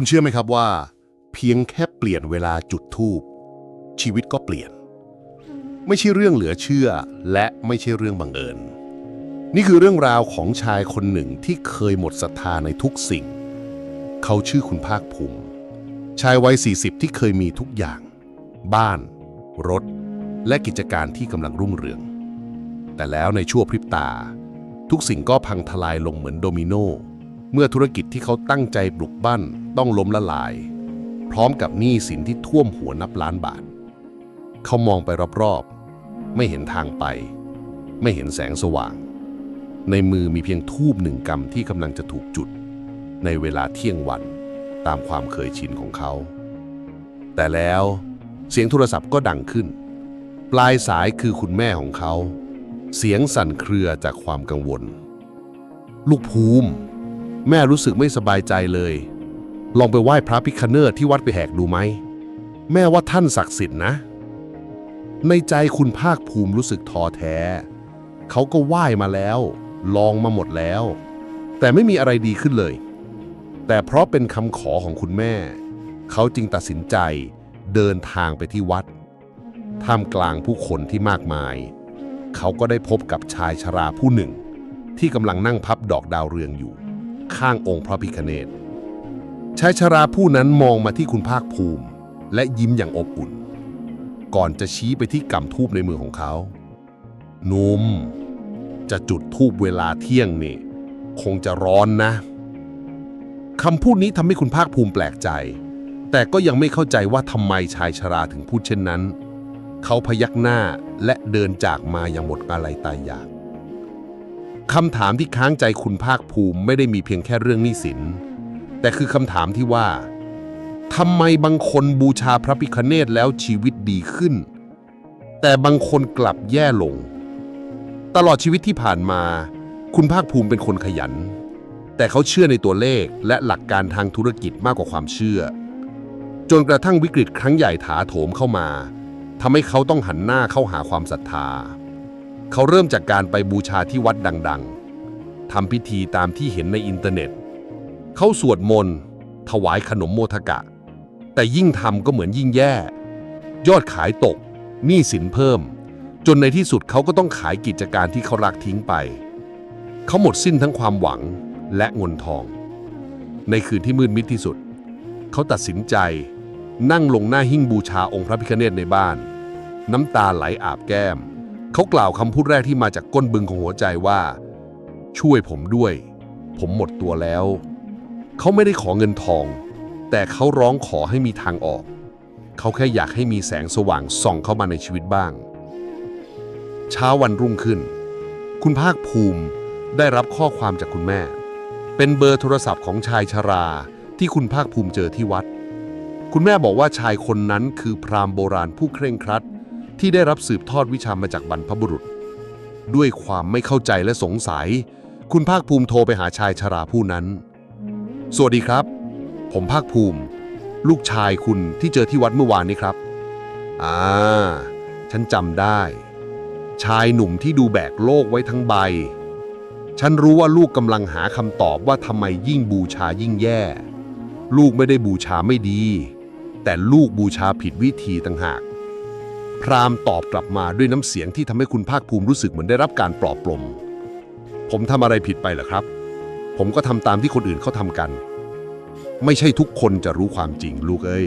คุณเชื่อไหมครับว่า เพียงแค่เปลี่ยนเวลาจุดธูปชีวิตก็เปลี่ยน ไม่ใช่เรื่องเหลือเชื่อ และไม่ใช่เรื่องบังเอิญ นี่คือเรื่องราวของชายคนหนึ่งที่เคยหมดศรัทธาในทุกสิ่ง เขาชื่อคุณภาคภูมิ ชายวัย 40 ที่เคยมีทุกอย่าง บ้าน รถ และกิจการที่กำลังรุ่งเรือง แต่แล้วในชั่วพริบตา ทุกสิ่งก็พังทลายลงเหมือนโดมิโน เมื่อธุรกิจที่เขาตั้งใจปลุกบั้นต้องล้มละลาย พร้อมกับหนี้สินที่ท่วมหัวนับล้านบาท เขามองไปรอบๆ ไม่เห็นทางไป ไม่เห็นแสงสว่าง ในมือมีเพียงทูบหนึ่งกำที่กำลังจะถูกจุด ในเวลาเที่ยงวันตามความเคยชินของเขา แต่แล้วเสียงโทรศัพท์ก็ดังขึ้น ปลายสายคือคุณแม่ของเขา เสียงสั่นเครือจากความกังวล ลูกภูมิ แม่รู้สึกไม่สบายใจเลย ลองไปไหว้พระพิคเนตที่วัดไปแหกดูไหม แม่ว่าท่านศักดิ์สิทธิ์นะ ในใจคุณภาคภูมิรู้สึกท้อแท้ เขาก็ไหว้มาแล้ว ลองมาหมดแล้ว แต่ไม่มีอะไรดีขึ้นเลย แต่เพราะเป็นคำขอของคุณแม่ เขาจึงตัดสินใจเดินทางไปที่วัด ท่ามกลางผู้คนที่มากมาย เขาก็ได้พบกับชายชราผู้หนึ่ง ที่กำลังนั่งพับดอกดาวเรืองอยู่ ข้างองค์พระพิคเนตชายชราผู้นั้นมองมาที่คุณภาคภูมิ และยิ้มอย่างอบอุ่น ก่อนจะชี้ไปที่กำทูบในมือของเขา นุ่ม จะจุดทูบเวลาเที่ยงนี่ คงจะร้อนนะคำพูดนี้ทำให้คุณภาคภูมิแปลกใจ แต่ก็ยังไม่เข้าใจว่าทำไมชายชราถึงพูดเช่นนั้น เขาพยักหน้าและเดินจากมาอย่างหมดอะไรตายอยาก คำถามที่ค้างใจคุณภาคภูมิไม่ได้มีเพียงแค่เรื่องหนี้สิน แต่คือคำถามที่ว่าทำไมบางคนบูชาพระพิคเนตแล้วชีวิตดีขึ้น แต่บางคนกลับแย่ลง ตลอดชีวิตที่ผ่านมา คุณภาคภูมิเป็นคนขยัน แต่เขาเชื่อในตัวเลขและหลักการทางธุรกิจมากกว่าความเชื่อ จนกระทั่งวิกฤตครั้งใหญ่ถาโถมเข้ามาทำให้เขาต้องหันหน้าเข้าหาความศรัทธา เขาเริ่มจากการไปบูชาที่วัดดังๆทำพิธีตามที่เห็นในอินเทอร์เน็ต เขาสวดมนต์ ถวายขนมโมทกะ แต่ยิ่งทำก็เหมือนยิ่งแย่ ยอดขายตก หนี้สินเพิ่ม จนในที่สุดเขาก็ต้องขายกิจการที่เขารักทิ้งไป เขาหมดสิ้นทั้งความหวังและเงินทอง ในคืนที่มืดมิดที่สุด เขาตัดสินใจ นั่งลงหน้าหิ้งบูชาองค์พระพิฆเนศในบ้าน น้ำตาไหลอาบแก้ม เขากล่าวคำพูดแรกที่มาจากก้นบึงของหัวใจว่า ช่วยผมด้วย ผมหมดตัวแล้ว เขาไม่ได้ขอเงินทอง แต่เขาร้องขอให้มีทางออก เขาแค่อยากให้มีแสงสว่างส่องเข้ามาในชีวิตบ้าง เช้าวันรุ่งขึ้น คุณภาคภูมิได้รับข้อความจากคุณแม่ เป็นเบอร์โทรศัพท์ของชายชราที่คุณภาคภูมิเจอที่วัด คุณแม่บอกว่าชายคนนั้นคือพราหมณ์โบราณผู้เคร่งครัด ที่ได้รับสืบทอดวิชามาจากบรรพบุรุษ ด้วยความไม่เข้าใจและสงสัย คุณภาคภูมิโทรไปหาชายชราผู้นั้น สวัสดีครับ ผมภาคภูมิ ลูกชายคุณที่เจอที่วัดเมื่อวานนี้ครับ อ่า ฉันจำได้ ชายหนุ่มที่ดูแบกโลกไว้ทั้งใบ ฉันรู้ว่าลูกกำลังหาคำตอบว่าทำไมยิ่งบูชายิ่งแย่ ลูกไม่ได้บูชาไม่ดี แต่ลูกบูชาผิดวิธีต่างหาก พรามตอบกลับมาด้วยน้ำเสียงที่ทำให้คุณภาคภูมิรู้สึกเหมือนได้รับการปลอบปลม ผมทำอะไรผิดไปเหรอครับ ผมก็ทำตามที่คนอื่นเขาทำกัน ไม่ใช่ทุกคนจะรู้ความจริงลูกเอ้ย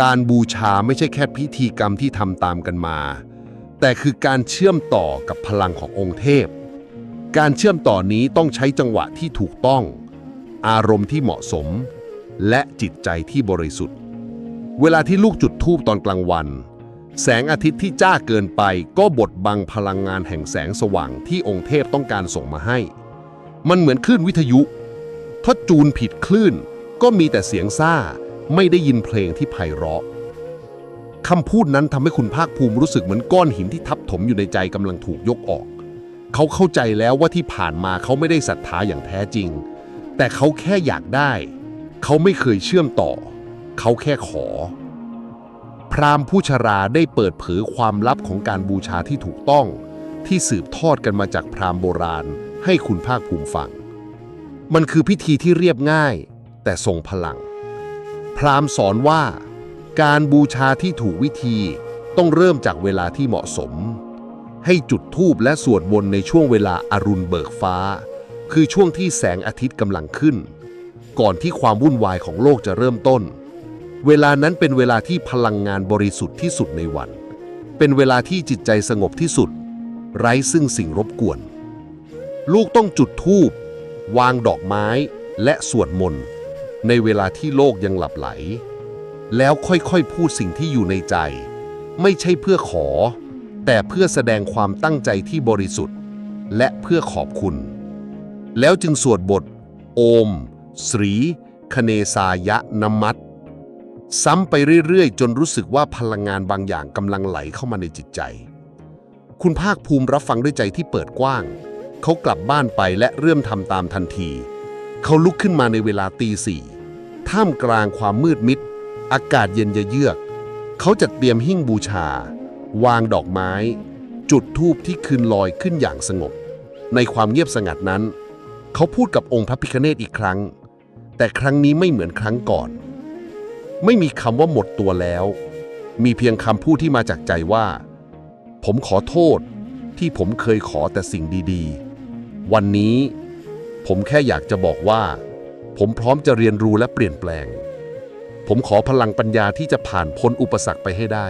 การบูชาไม่ใช่แค่พิธีกรรมที่ทำตามกันมา แต่คือการเชื่อมต่อกับพลังขององค์เทพ การเชื่อมต่อนี้ต้องใช้จังหวะที่ถูกต้อง อารมณ์ที่เหมาะสม และจิตใจที่บริสุทธิ์ เวลาที่ลูกจุดธูปตอนกลางวัน แสงอาทิตย์ที่จ้าเกินไปก็บดบังพลังงานแห่งแสงสว่างที่องค์เทพต้องการส่งมาให้ มันเหมือนคลื่นวิทยุ ถ้าจูนผิดคลื่น ก็มีแต่เสียงซ่า ไม่ได้ยินเพลงที่ไพเราะคำพูดนั้นทำให้คุณภาคภูมิรู้สึกเหมือนก้อนหินที่ทับถมอยู่ในใจกำลังถูกยกออก เขาเข้าใจแล้วว่าที่ผ่านมาเขาไม่ได้ศรัทธาอย่างแท้จริง แต่เขาแค่อยากได้ เขาไม่เคยเชื่อมต่อ เขาแค่ขอ ราหมณ์ผู้ชราได้เปิดเผยความลับของการบูชาที่ถูกต้อง ที่สืบทอดกันมาจากพราหมณ์โบราณ ให้คุณภาคภูมิฟัง มันคือพิธีที่เรียบง่าย แต่ทรงพลัง พราหมณ์สอนว่า การบูชาที่ถูกวิธีต้องเริ่มจากเวลาที่เหมาะสม ให้จุดธูปและสวดมนต์ในช่วงเวลาอารุณเบิกฟ้า คือช่วงที่แสงอาทิตย์กำลังขึ้น ก่อนที่ความวุ่นวายของโลกจะเริ่มต้น เวลานั้นเป็นเวลาที่พลังงานบริสุทธิ์ที่สุดในวัน เป็นเวลาที่จิตใจสงบที่สุด ไร้ซึ่งสิ่งรบกวน ลูกต้องจุดธูป วางดอกไม้และสวดมนต์ในเวลาที่โลกยังหลับไหล แล้วค่อยๆพูดสิ่งที่อยู่ในใจ ไม่ใช่เพื่อขอ แต่เพื่อแสดงความตั้งใจที่บริสุทธิ์ และเพื่อขอบคุณ แล้วจึงสวดบท โอม สรีคเนสายะนมัต ซ้ำไปเรื่อยๆ จนรู้สึกว่าพลังงานบางอย่างกำลังไหลเข้ามาในจิตใจ คุณภาคภูมิรับฟังด้วยใจที่เปิดกว้าง เขากลับบ้านไปและเริ่มทำตามทันที เขาลุกขึ้นมาในเวลาตีสี่ท่ามกลางความมืดมิด อากาศเย็นเยือก เขาจัดเตรียมหิ้งบูชา วางดอกไม้ จุดธูปที่คืนลอยขึ้นอย่างสงบ ในความเงียบสงัดนั้น เขาพูดกับองค์พระพิฆเนศอีกครั้ง แต่ครั้งนี้ไม่เหมือนครั้งก่อน ไม่มีคำว่าหมดตัวแล้ว มีเพียงคำพูดที่มาจากใจว่า ผมขอโทษที่ผมเคยขอแต่สิ่งดีๆ วันนี้ ผมแค่อยากจะบอกว่า ผมพร้อมจะเรียนรู้และเปลี่ยนแปลง ผมขอพลังปัญญาที่จะผ่านพ้นอุปสรรคไปให้ได้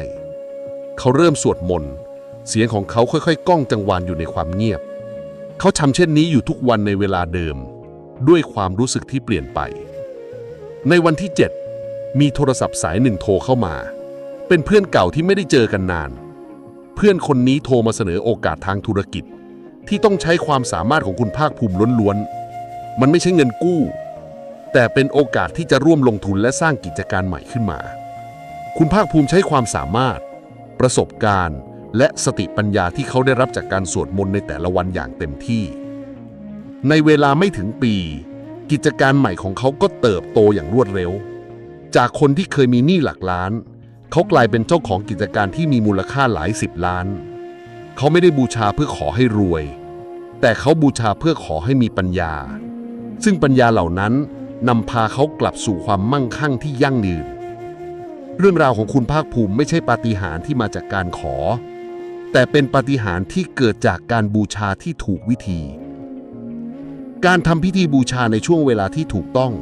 เขาเริ่มสวดมนต์เสียงของเขาค่อยๆ ก้องจังหวานอยู่ในความเงียบ เขาทำเช่นนี้อยู่ทุกวันในเวลาเดิม ด้วยความรู้สึกที่เปลี่ยนไป ในวันที่ 7 มีโทรศัพท์สายหนึ่งโทรเข้ามา เป็นเพื่อนเก่าที่ไม่ได้เจอกันนาน เพื่อนคนนี้โทรมาเสนอโอกาสทางธุรกิจ ที่ต้องใช้ความสามารถของคุณภาคภูมิล้วนๆ มันไม่ใช่เงินกู้ แต่เป็นโอกาสที่จะร่วมลงทุนและสร้างกิจการใหม่ขึ้นมา คุณภาคภูมิใช้ความสามารถ ประสบการณ์ และสติปัญญาที่เขาได้รับจากการสวดมนต์ในแต่ละวันอย่างเต็มที่ ในเวลาไม่ถึงปี กิจการใหม่ของเขาก็เติบโตอย่างรวดเร็ว จากคนที่เคยมีหนี้หลักล้าน เขากลายเป็นเจ้าของกิจการที่มีมูลค่าหลายสิบล้าน เขาไม่ได้บูชาเพื่อขอให้รวย แต่เขาบูชาเพื่อขอให้มีปัญญา ซึ่งปัญญาเหล่านั้นนำพาเขากลับสู่ความมั่งคั่งที่ยั่งยืน เรื่องราวของคุณภาคภูมิไม่ใช่ปาฏิหาริย์ที่มาจากการขอ แต่เป็นปาฏิหาริย์ที่เกิดจากการบูชาที่ถูกวิธี การทำพิธีบูชาในช่วงเวลาที่ถูกต้อง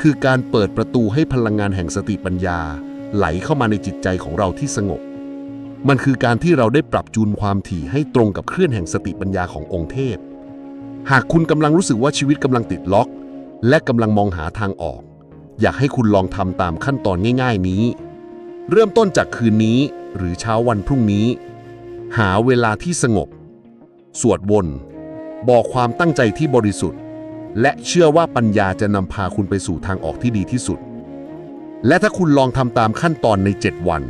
คือการเปิดประตูให้พลังงานแห่งสติปัญญา ไหลเข้ามาในจิตใจของเราที่สงบ มันคือการที่เราได้ปรับจูนความถี่ให้ตรงกับคลื่นแห่งสติปัญญาขององค์เทพ หากคุณกำลังรู้สึกว่าชีวิตกำลังติดล็อก และกำลังมองหาทางออก อยากให้คุณลองทำตามขั้นตอนง่าย ๆ นี้ เริ่มต้นจากคืนนี้หรือเช้าวันพรุ่งนี้ หาเวลาที่สงบ สวดวน บอกความตั้งใจที่บริสุทธิ์ และเชื่อว่าปัญญาจะนำพาคุณไปสู่ทางออกที่ดีที่สุด และถ้าคุณลองทำตามขั้นตอนใน 7 วัน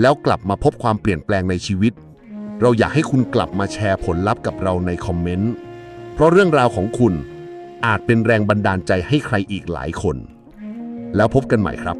แล้วกลับมาพบความเปลี่ยนแปลงในชีวิต เราอยากให้คุณกลับมาแชร์ผลลัพธ์กับเราในคอมเมนต์ เพราะเรื่องราวของคุณอาจเป็นแรงบันดาลใจให้ใครอีกหลายคน แล้วพบกันใหม่ครับ